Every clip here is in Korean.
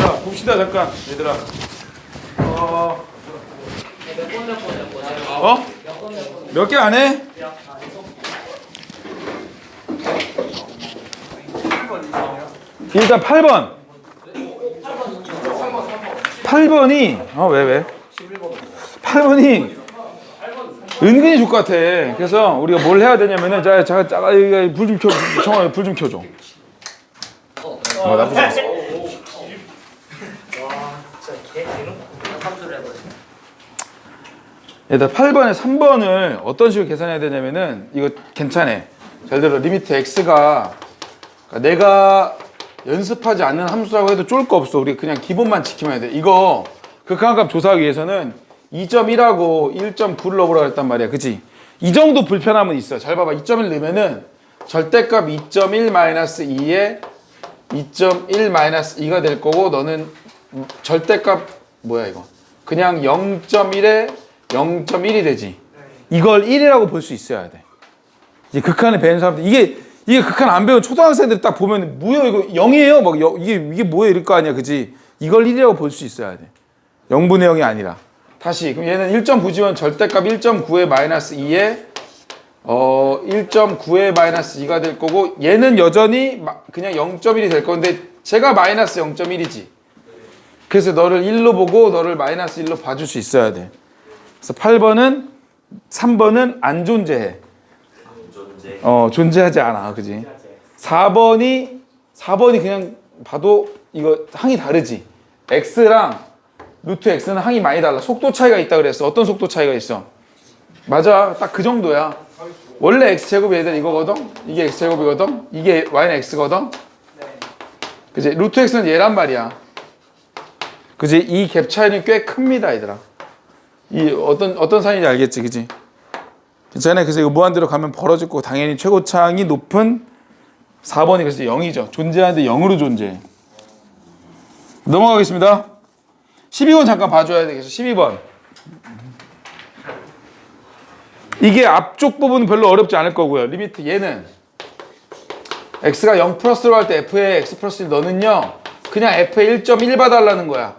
자, 봅시다 잠깐 얘들아. 어, 어? 몇 개 안 해? 일단 8번. 8번이 어 왜 왜? 8번이 은근히 좋을 것 같아. 그래서 우리가 뭘 해야 되냐면은 자, 자, 자, 불좀 켜, 정아 불좀 켜줘. 어 나쁘지 않아. 얘들 8번에 3번을 어떤 식으로 계산해야 되냐면은 이거 괜찮아. 잘 들어. 리미트 x가 그러니까 내가 연습하지 않는 함수라고 해도 쫄 거 없어. 우리 그냥 기본만 지키면 돼. 이거 극한값 조사하기 위해서는 2.1하고 1.9를 넣으라고 했단 말이야. 그치? 이 정도 불편함은 있어. 잘 봐봐. 2.1 넣으면은 절대값 2.1 마이너스 2에 2.1 마이너스 2가 될 거고 너는 절대값 뭐야 이거? 그냥 0.1에 0.1이 되지. 이걸 1이라고 볼 수 있어야 돼. 이제 극한을 배우는 사람들 이게 이게 극한 안 배운 초등학생들 딱 보면 뭐야 이거 0이에요? 막 여- 이게 이게 뭐야 이럴 거 아니야, 그지? 이걸 1이라고 볼 수 있어야 돼. 0분의 0이 아니라. 다시 그럼 얘는 1.9지만 절대값 1.9에 마이너스 2에 어 1.9에 마이너스 2가 될 거고 얘는 여전히 마- 그냥 0.1이 될 건데 제가 마이너스 0.1이지. 그래서 너를 1로 보고 너를 마이너스 1로 봐줄 수 있어야 돼. 그래서 8번은 3번은 안 존재해. 존재. 어 존재하지 않아, 그지? 4번이 4번이 그냥 봐도 이거 항이 다르지. x랑 루트 x는 항이 많이 달라. 속도 차이가 있다 그랬어. 어떤 속도 차이가 있어? 맞아, 딱 그 정도야. 원래 x 제곱이 얘들 이거거든. 이게 x 제곱이거든. 이게 y는 x거든. 그지? 루트 x는 얘란 말이야. 그지? 이 갭 차이는 꽤 큽니다, 얘들아. 이 어떤 어떤 사이인지 알겠지, 그지? 괜찮아요. 그래서 이거 무한대로 가면 벌어질 거고 당연히 최고차항이 높은 4번이 그래서 0이죠. 존재하는데 0으로 존재해. 넘어가겠습니다. 12번 잠깐 봐줘야 되겠어. 12번. 이게 앞쪽 부분은 별로 어렵지 않을 거고요. 리미트 얘는 x가 0 플러스로 할 때 f에 x 플러스 1 너는요. 그냥 f에 1.1 봐달라는 거야.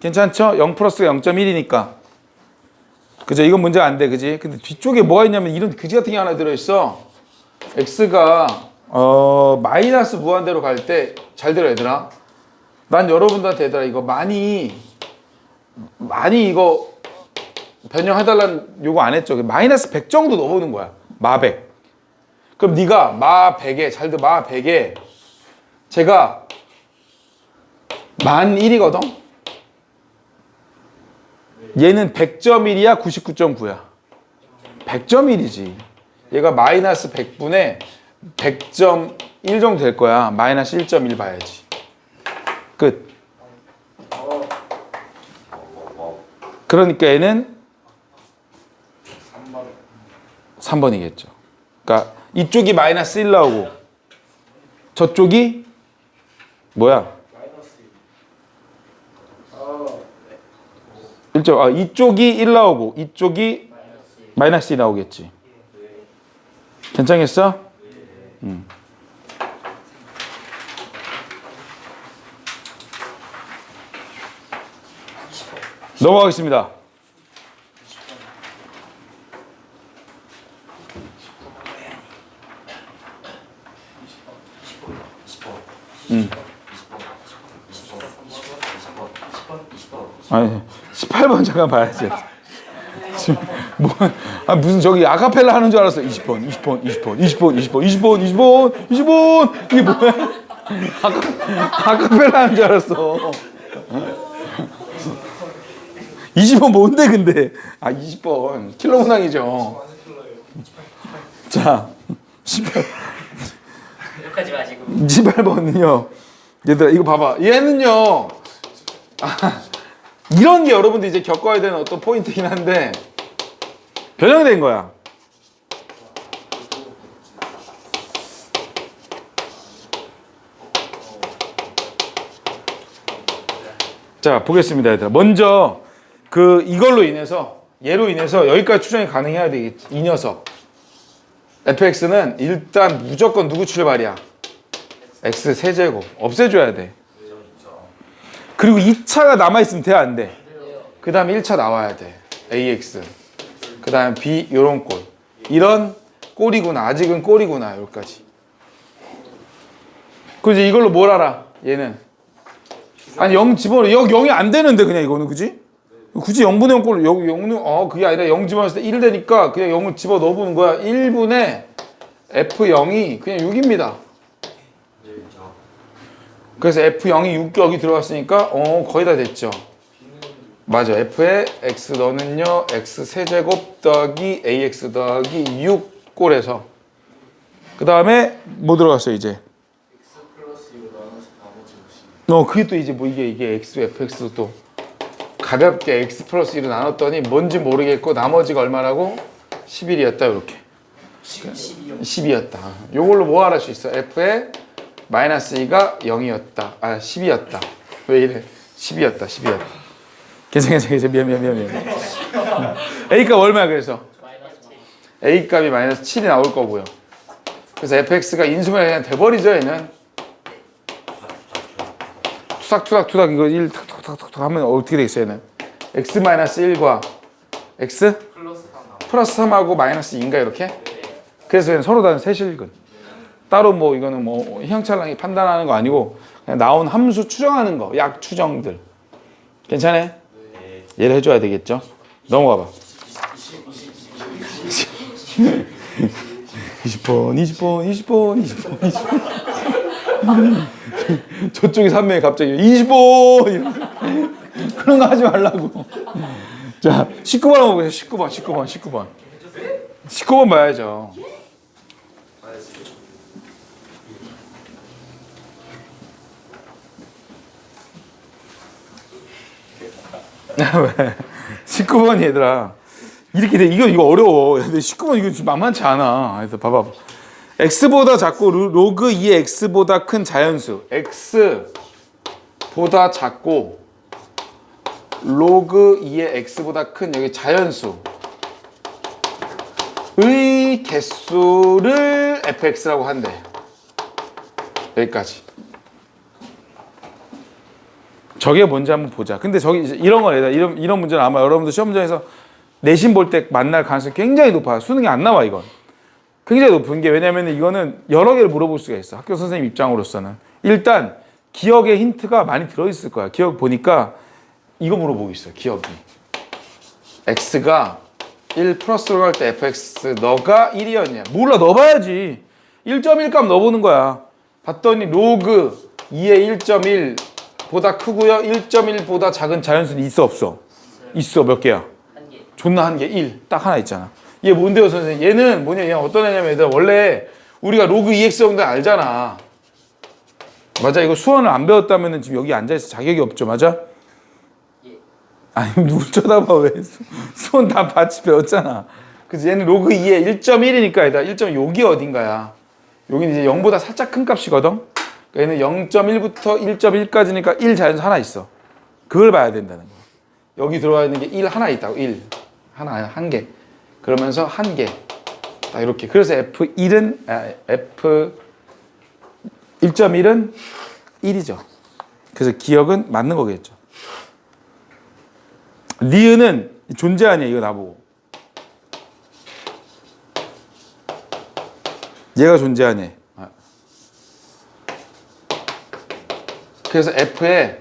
괜찮죠? 0 플러스가 0.1이니까. 그죠? 이건 문제가 안 돼, 그지? 근데 뒤쪽에 뭐가 있냐면 이런 그지 같은 게 하나 들어있어. x가 어 마이너스 무한대로 갈 때 잘 들어 얘들아. 난 여러분들한테 얘들아 이거 많이 많이 이거 변형해달라는 요구 안 했죠. 마이너스 100 정도 넣어보는 거야. 마 100. 그럼 네가 마 100에 잘 들어 마 100에 제가 만 1이거든. 얘는 100.1이야 99.9야? 100.1이지. 얘가 마이너스 100분에 100.1 정도 될 거야. 마이너스 1.1 봐야지. 끝. 그러니까 얘는 3번이겠죠. 그러니까 이쪽이 마이너스 1 나오고 저쪽이 뭐야 1점, 아, 이쪽이 1 나오고 이쪽이 마이너스 2 나오겠지. 괜찮겠어? 음. 넘어가겠습니다. 음. 아니, 18번 잠깐 봐야지. 지금 뭐, 아 무슨 저기 아카펠라 하는 줄 알았어. 20번, 20번, 20번, 20번, 20번, 20번, 20번, 20번. 이게 뭐야? 아카, 아카펠라 하는 줄 알았어. 20번 뭔데 근데? 아 20번 킬로 문항이죠. 자, 18, 욕하지 마시고. 28번은요. 얘들아 이거 봐봐. 얘는요. 아, 이런 게 여러분들 이제 겪어야 되는 어떤 포인트긴 한데 변형된 거야. 자 보겠습니다, 얘들아. 먼저 그 이걸로 인해서 얘로 인해서 여기까지 추정이 가능해야 되겠지. 이 녀석. fx는 일단 무조건 누구 출발이야? x 세제곱 없애줘야 돼. 그리고 2차가 남아있으면 돼, 안 돼? 그 다음에 1차 나와야 돼. AX. 그 다음에 B, 요런 꼴. 이런 꼴이구나. 아직은 꼴이구나. 여기까지. 그지 이걸로 뭘 알아? 얘는. 아니, 0 집어넣어. 여기 0이 안 되는데, 그냥 이거는, 그지? 굳이 0분의 0 꼴, 여기 0은, 어, 그게 아니라 0 집어넣었을 때 1 되니까 그냥 0을 집어 넣어보는 거야. 1분의 F0이 그냥 6입니다. 그래서 F0이 6 여기 들어갔으니까 어 거의 다 됐죠. 맞아. F에 X 너는요 X 세제곱 더하기 AX 더하기 6 꼴에서 그 다음에 뭐 들어갔어요 이제? 어 그게 또 이제 뭐 이게 이게 X FX도 또 가볍게 X 플러스 1을 나눴더니 뭔지 모르겠고 나머지가 얼마라고? 11이었다 이렇게 12요 10이었다. 요걸로 뭐 알을 수 있어? F에 마이너스 2가 0이었다. 아, 10이었다. 왜 이래? 10이었다. 10이었다. 괜찮아, 괜찮아. 미안, 미안, 미안, 미안. A 값 얼마야, 그래서? 마이너스 7 A 값이 마이너스 7이 나올 거고요. 그래서 fx가 인수분해 그냥 돼버리죠, 얘는. 투닥투닥투닥 이거 1 탁탁탁탁 하면 어떻게 되겠어요, 얘는? x 마이너스 1과 x 플러스 3 플러스 3하고 마이너스 2인가 이렇게? 그래서 얘는 서로 다른 세실근. 따로 뭐 이거는 뭐 희영찰랑이 판단하는 거 아니고 그냥 나온 함수 추정하는 거, 약 추정들. 괜찮아? 얘를 해줘야 되겠죠? 넘어가 봐. 20번, 20번, 20번, 20번, 20번. 저쪽에 한 명이 갑자기 20번! 이러면서. 그런 거 하지 말라고. 자, 19번 한번 보세요. 19번, 19번, 19번. 19번 봐야죠. 왜? 19번 얘들아. 이렇게 돼. 이거 이거 어려워. 근데 19번 이거 지금 만만치 않아. 그래서 봐봐. x보다 작고 루- 로그 2의 x보다 큰 자연수. x보다 작고 로그 2의 x보다 큰 여기 자연수. 의 개수를 fx라고 한대. 여기까지. 저게 뭔지 한번 보자. 근데 저기 이런 거다. 이런 이런 문제는 아마 여러분들 시험장에서 내신 볼 때 만날 가능성이 굉장히 높아요. 수능이 안 나와 이건. 굉장히 높은 게 왜냐면 이거는 여러 개를 물어볼 수가 있어. 학교 선생님 입장으로서는 일단 기억의 힌트가 많이 들어 있을 거야. 기억 보니까 이거 물어보고 있어요. 기억이. x가 1 플러스로 갈 때 fx 너가 1이었냐? 몰라 넣어봐야지. 1.1값 넣어보는 거야. 봤더니 로그 2의 1.1 보다 크고요. 1.1보다 작은 자연수는 있어 없어? 있어 몇 개야? 한 개 존나 한 개 1. 딱 하나 있잖아. 얘 뭔데요, 선생님? 얘는 뭐냐? 얘 어떤 애냐면 얘들 원래 우리가 로그 2x 정도 알잖아. 맞아. 이거 수원을 안 배웠다면 지금 여기 앉아있을 자격이 없죠. 맞아? 예. 아니 누굴 쳐다봐 왜 수- 수원 다 같이 배웠잖아. 그래서 얘는 로그 2에 1.1이니까 얘다 1점 여기 어딘가야. 여기는 이제 0보다 살짝 큰 값이거든. 그러니까 얘는 0.1부터 1.1까지니까 1 자연수 하나 있어. 그걸 봐야 된다는 거야. 여기 들어와 있는 게 1 하나 있다고 1 하나 한 개. 그러면서 한 개. 딱 이렇게. 그래서 F1은 아, F 1.1은 1이죠. 그래서 기억은 맞는 거겠죠. 니은은 존재 아니야 이거 나보고 얘가 존재하냐 그래서 F의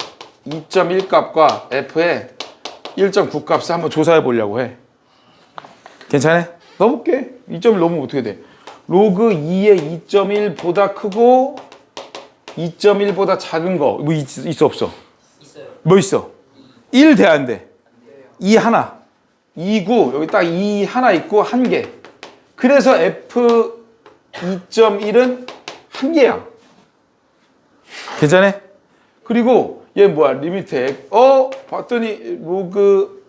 2.1 값과 F의 1.9 값을 한번 조사해 보려고 해 괜찮아? 넣어볼게 2.1 넣으면 어떻게 돼? 로그 2의 2.1보다 크고 2.1보다 작은 거 뭐 있어 없어? 있어요 뭐 있어? 1 돼, 안 돼? 2 하나. 2구, 여기 딱 2 하나 있고 한 개. 그래서 F 2.1은 한 개야. 괜찮아? 그리고 얘 뭐야? 리미트 X. 어? 봤더니 로그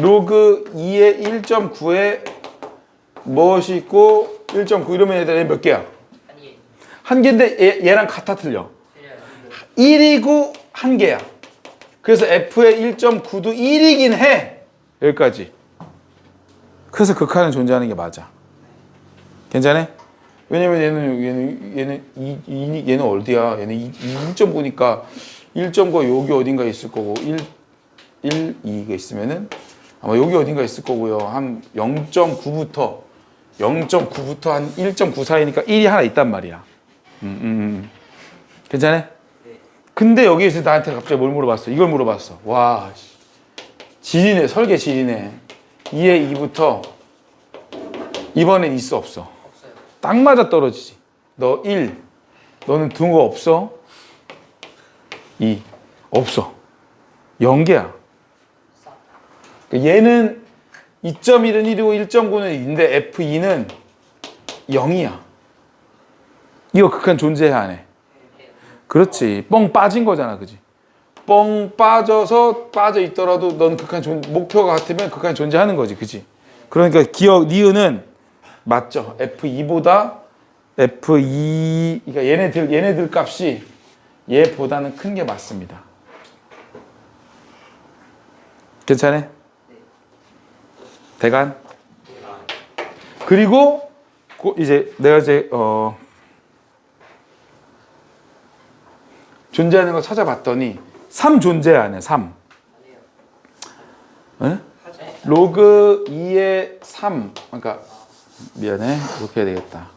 로그 2의 1.9에 무엇이 있고 1.9 이러면 얘들 몇 개야? 한개 한 개인데 얘, 얘랑 같아 틀려. 틀려요 1이고 한 개야. 그래서 F의 1.9도 1이긴 해. 여기까지. 그래서 극한은 존재하는 게 맞아. 괜찮아? 왜냐면 얘는 얘는 얘는 이, 이 얘는 어디야? 얘는 1.9니까 1.9 여기 어딘가 있을 거고 1 1 2가 있으면은 아마 여기 어딘가 있을 거고요. 한 0.9부터 0.9부터 한 1.9 사이니까 1이 하나 있단 말이야. 음, 음, 음. 괜찮아? 근데 여기에서 나한테 갑자기 뭘 물어봤어? 이걸 물어봤어. 와, 씨. 지리네, 설계 지리네. 2에 2부터 이번엔 있어, 없어? 딱 맞아 떨어지지. 너 1. 너는 둔거 없어? 2. 없어. 0개야. 얘는 2.1은 1이고 1.9는 2인데 F2는 0이야. 이거 극한 존재해 안 해? 그렇지. 뻥 빠진 거잖아, 그지? 뻥 빠져서 빠져 있더라도 넌 극한 존 목표가 같으면 극한 존재하는 거지, 그지? 그러니까 기억 니은은 맞죠. F2보다 F2 그러니까 얘네들 얘네들 값이 얘보다는 큰 게 맞습니다. 괜찮아? 대간. 그리고 고- 이제 내가 이제 어 존재하는 거 찾아봤더니 3 존재 안 해. 3. 아니에요. 응? 하죠. 로그 2의 3. 그러니까 미안해. 이렇게 해야 되겠다.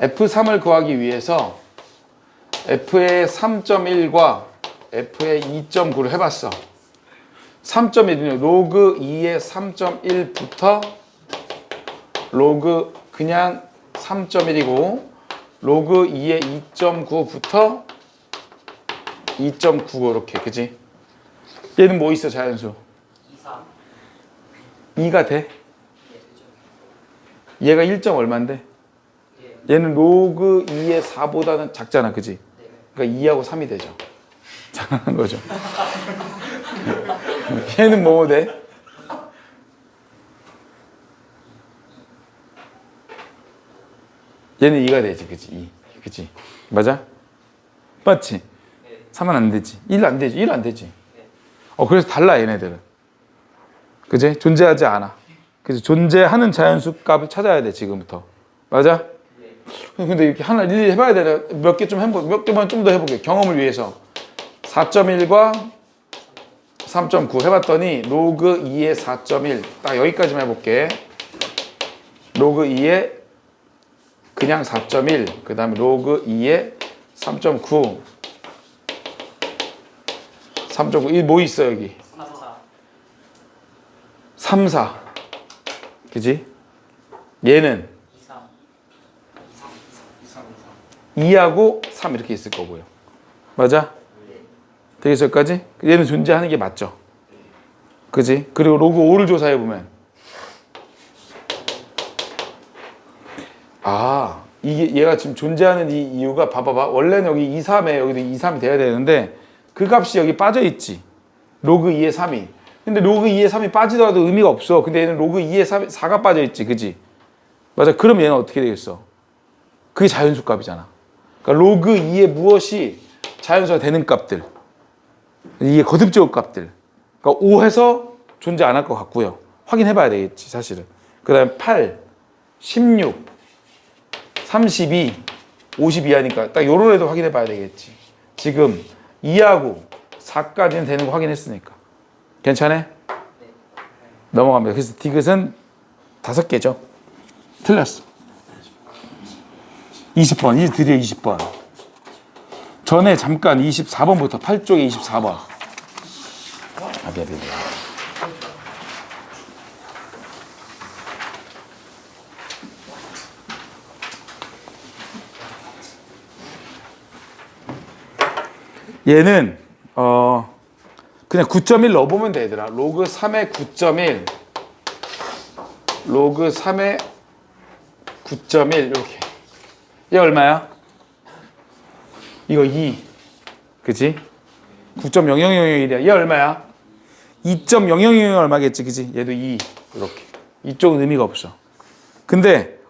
F3을 구하기 위해서 F의 3.1과 F의 2.9를 해봤어. 3.1은 로그 2의 3.1부터 로그 그냥 3.1이고 로그 2의 2.9부터 2.9 이렇게 그지? 얘는 뭐 있어 자연수? 2, 3. 2가 돼? 얘가 1점 얼마인데? 예. 얘는 로그 2의 4보다는 작잖아, 그지? 네. 그러니까 2하고 3이 되죠. 잘하는 거죠. 얘는 뭐 돼? 얘는 2가 되지, 그지? 2. 그지? 맞아? 맞지? 네. 3은 안 되지. 1 안 되지. 1 안 되지. 네. 어, 그래서 달라, 얘네들은. 그지? 존재하지 않아. 그래서 존재하는 자연수 값을 찾아야 돼, 지금부터. 맞아? 네. 근데 이렇게 하나 일일이 해봐야 되나? 몇 개 좀 해보, 몇 개만 좀 더 해볼게. 경험을 위해서. 4.1과 3.9 해봤더니 로그 2의 4.1. 딱 여기까지만 해볼게. 로그 2의 그냥 4.1. 그 다음에 로그 2의 3.9. 3.9. 이뭐 있어, 여기? 3, 4. 3, 4. 그지? 얘는 2, 3. 2, 3, 2, 3, 2, 3, 2, 2하고 3 이렇게 있을 거고요. 맞아? 되겠어 여기까지? 얘는 존재하는 게 맞죠? 그지? 그리고 로그 5를 조사해 보면 아 이게 얘가 지금 존재하는 이 이유가 봐봐봐 원래는 여기 2, 3에 여기도 2, 3이 돼야 되는데 그 값이 여기 빠져 있지 로그 2에 3이 근데 로그 2에 3이 빠지더라도 의미가 없어. 근데 얘는 로그 2에 3, 4가 빠져 있지. 그지? 맞아. 그럼 얘는 어떻게 되겠어? 그게 자연수 값이잖아. 그러니까 로그 2에 무엇이 자연수가 되는 값들. 이게 거듭적 값들. 그러니까 5 해서 존재 안 할 것 같고요. 확인해 봐야 되겠지 사실은. 그 다음에 8 16 32 52 하니까 딱 요런 애도 확인해 봐야 되겠지. 지금 2하고 4까지는 되는 거 확인했으니까 괜찮아? 넘어갑니다. 그래서 디귿은 다섯 개죠. 틀렸어. 20번 이 드디어 20번. 전에 잠깐 24번부터 8쪽에 24번. 아 미안 미안. 얘는 어 그냥 9.1 넣어보면 되더라 로그 3의 9.1 로그 3의 9.1 이렇게 얘 얼마야? 이거 2 그지? 9.0001이야 얘 얼마야? 2.0001 얼마겠지 그지? 얘도 2 이렇게 이쪽은 의미가 없어 근데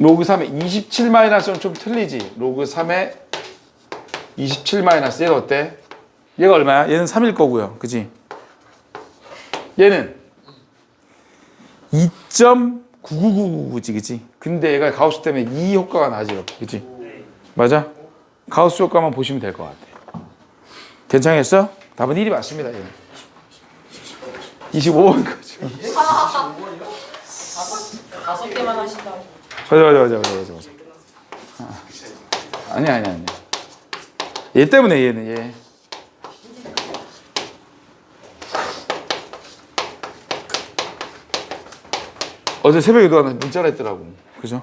로그 3의 27 마이너스는 좀 틀리지 로그 3의 27 마이너스 얘가 어때? 얘가 얼마야? 얘는 3일 거고요 그지? 얘는 2.9999지 그지? 근데 얘가 가우스 때문에 이 효과가 나지 이렇게 그치? 맞아? 가우스 효과만 보시면 될 것 같아 괜찮겠어? 답은 1이 맞습니다 얘는 25번 거죠 다섯 개만 하신다고. 맞아 맞아 맞아 맞아 맞아 맞아 아, 아니야 아니야 아니야 얘 때문에 얘는 얘 어제 새벽에 누나한테 문자를 했더라고. 그죠?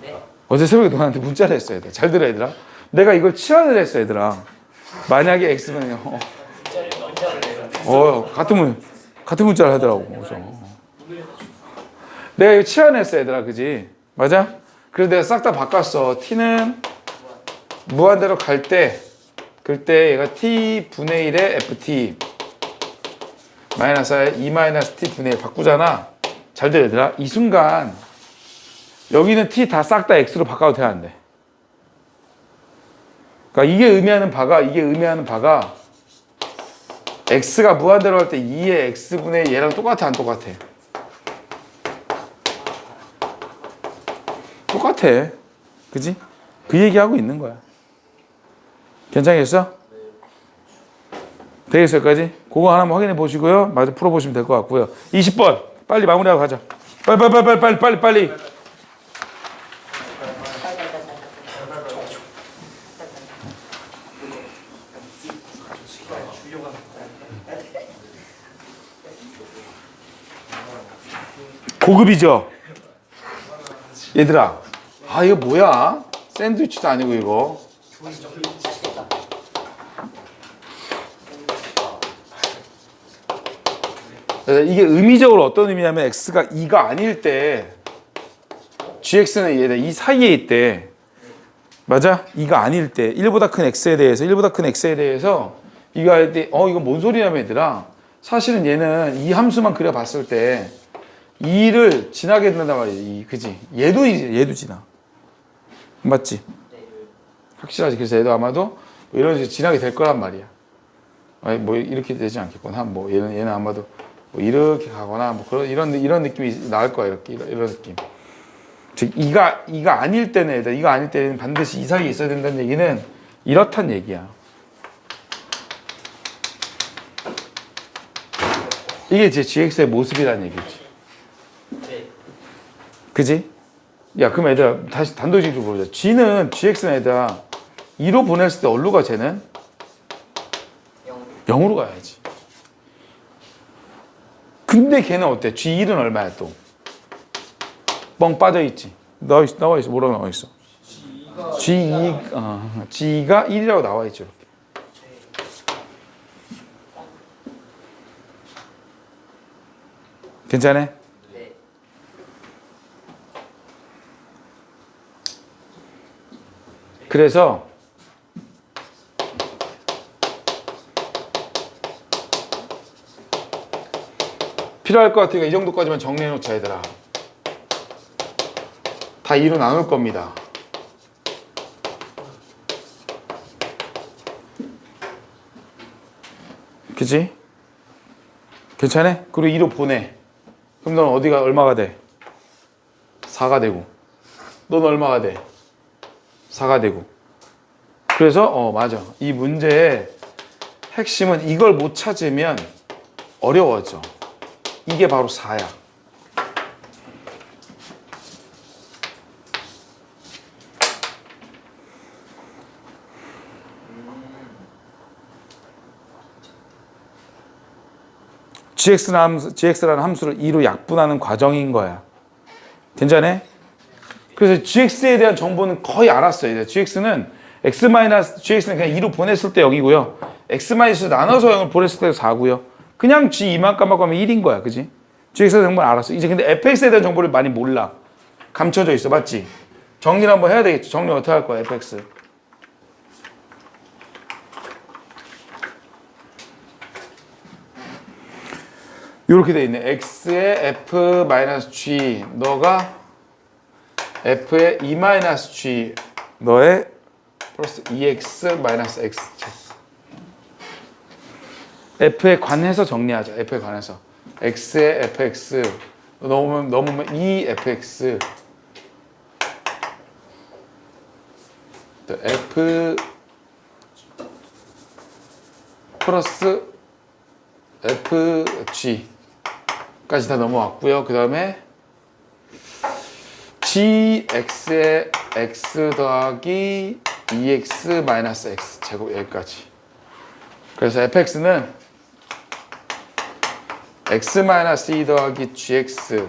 네. 어제 새벽에 누나한테 문자를 했어 얘들아. 잘 들어 얘들아. 내가 이걸 치환을 했어 얘들아. 만약에 X면 어, 어 같은 문 같은 문자를 하더라고 그죠? 내가 이거 치환했어 얘들아. 그지? 맞아? 그래서 내가 싹 다 바꿨어. T는 무한대로 갈 때 그때 얘가 t 분의 1의 ft 마이너스 2 마이너스 t 분의 1 바꾸잖아 잘 들어 얘들아 이 순간 여기는 t 다 싹 다 x로 바꿔도 돼 안 돼? 그러니까 이게 의미하는 바가 이게 의미하는 바가 x가 무한대로 할 때 2의 x분의 얘랑 똑같아 안 똑같아? 똑같아. 그지? 그 얘기하고 있는 거야. 괜찮겠어? 되겠어, 여기까지? 그거 하나만 확인해 보시고요. 마저 풀어보시면 될 것 같고요. 20번. 빨리 마무리하고 가자. 빨리, 빨리, 빨리, 빨리, 빨리, 빨리. 고급이죠? 얘들아, 아, 이거 뭐야? 샌드위치도 아니고, 이거. 그래서 이게 의미적으로 어떤 의미냐면 x가 2가 아닐 때 gx는 얘네 이 사이에 있대. 맞아? 2가 아닐 때 1보다 큰 x에 대해서 1보다 큰 x에 대해서 이거 할때어 이거 뭔 소리냐면 얘들아 사실은 얘는 이 함수만 그려봤을 때 2를 지나게 된단 말이야. 이 그지? 얘도 이제 얘도 지나. 맞지? 확실하지. 그래서 얘도 아마도 뭐 이런 식으로 지나게 될 거란 말이야. 아니 뭐 이렇게 되지 않겠구나. 뭐 얘는 얘는 아마도 뭐 이렇게 가거나 뭐 그런 이런 이런 느낌이 나올 거야. 이렇게 이런, 이런 느낌. 즉 이가 이가 아닐 때는 이가 아닐 때는 반드시 이 사이에 있어야 된다는 얘기는 이렇단 얘기야. 이게 제 GX의 모습이라는 얘기지. 네. 그지? 야, 그럼 얘들아, 다시 단도직입적으로 보자. G는, GX는 얘들아, 2로 보냈을 때 어디로 가, 쟤는? 영. 0으로 가야지. 근데 걔는 어때? G1은 얼마야, 또? 뻥 빠져있지. 나와 있어, 나와 있어. 뭐라고 나와 있어? G2, 어, G가 1이라고 나와 있죠. 괜찮아? 네. 그래서 필요할 것 같으니까 이 정도까지만 정리해 놓자 얘들아 다 2로 나눌 겁니다 그치? 괜찮아? 그리고 2로 보내 그럼 넌 어디가 얼마가 돼? 4가 되고 넌 얼마가 돼? 4가 되고. 그래서 어 맞아. 이 문제의 핵심은 이걸 못 찾으면 어려워져. 이게 바로 4야. gx라는, 함수, 함수를 2로 약분하는 과정인 거야. 괜찮아? 그래서 GX에 대한 정보는 거의 알았어요. GX는 X 마이너스 GX는 그냥 2로 보냈을 때 0이고요. X 마이너스 나눠서 0을 보냈을 때 4고요. 그냥 G 2만 까먹으면 1인 거야. 그지? GX에 정보는 알았어. 이제 근데 fx에 대한 정보를 많이 몰라. 감춰져 있어. 맞지? 정리를 한번 해야 되겠죠. 정리 어떻게 할 거야, fx. 이렇게 돼 있네. x의 f 마이너스 g 너가 f의 2 마이너스 g 너의 플러스 2x 마이너스 x F에 관해서 정리하자. F에 관해서. X에 FX. 넘으면, 넘으면 2FX. F 플러스 FG까지 다 넘어왔고요. 그 다음에 GX의 X 더하기 EX 마이너스 X 제곱 여기까지. 그래서 FX는 x 마이너스 2 더하기 gx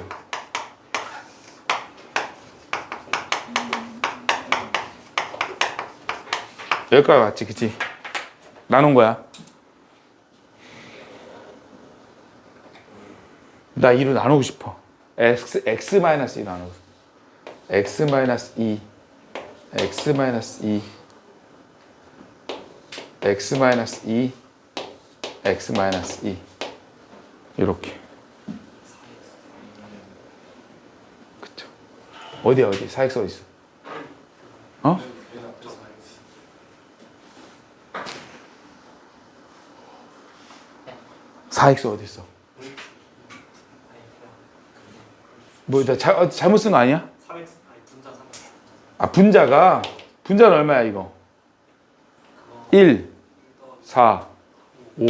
여기까지 왔지, 그치? 나눈 거야. 나 2로 나누고 싶어. x, x 마이너스 2 나누고. x 마이너스 2, x 마 이너스 2, x 마이너스 2, x 마이너스 2. 이렇게. 그쵸. 어디야, 어디? 4x 어디 있어? 어? 저 4x 어디 있어? 뭐, 나 자, 어, 잘못 쓴 거 아니야? 3x 아니 분자 3x 아, 분자가, 분자는 얼마야, 이거? 1, 4, 5.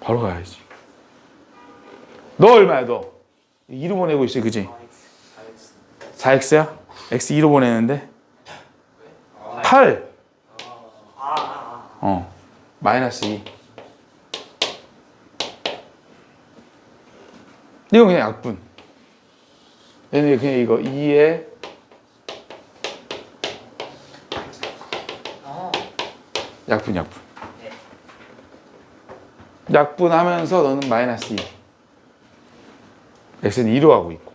바로 가야지. 너 얼마야, 너? 2로 보내고 있어, 그지? 4x 4x야? x 2로 보내는데? 8. 아아아 어. 마이너스 2. 이건 그냥 약분. 얘는 그냥 이거 2에 어. 약분, 약분. 네. 약분하면서 너는 마이너스 2. X는 2로 하고 있고.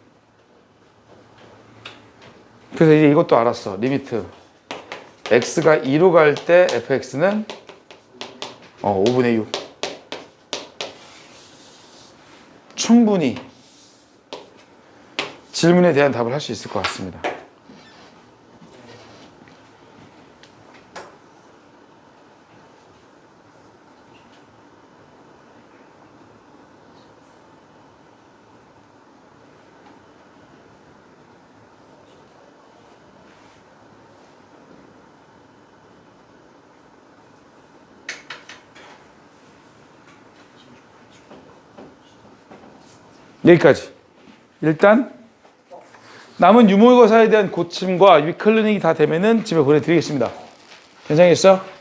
그래서 이제 이것도 알았어. 리미트. x가 2로 갈 때 fx는 어, 5분의 6. 충분히 질문에 대한 답을 할 수 있을 것 같습니다. 여기까지. 일단 남은 유모의고사에 대한 고침과 위클리닝이 다 되면은 집에 보내드리겠습니다. 괜찮겠어?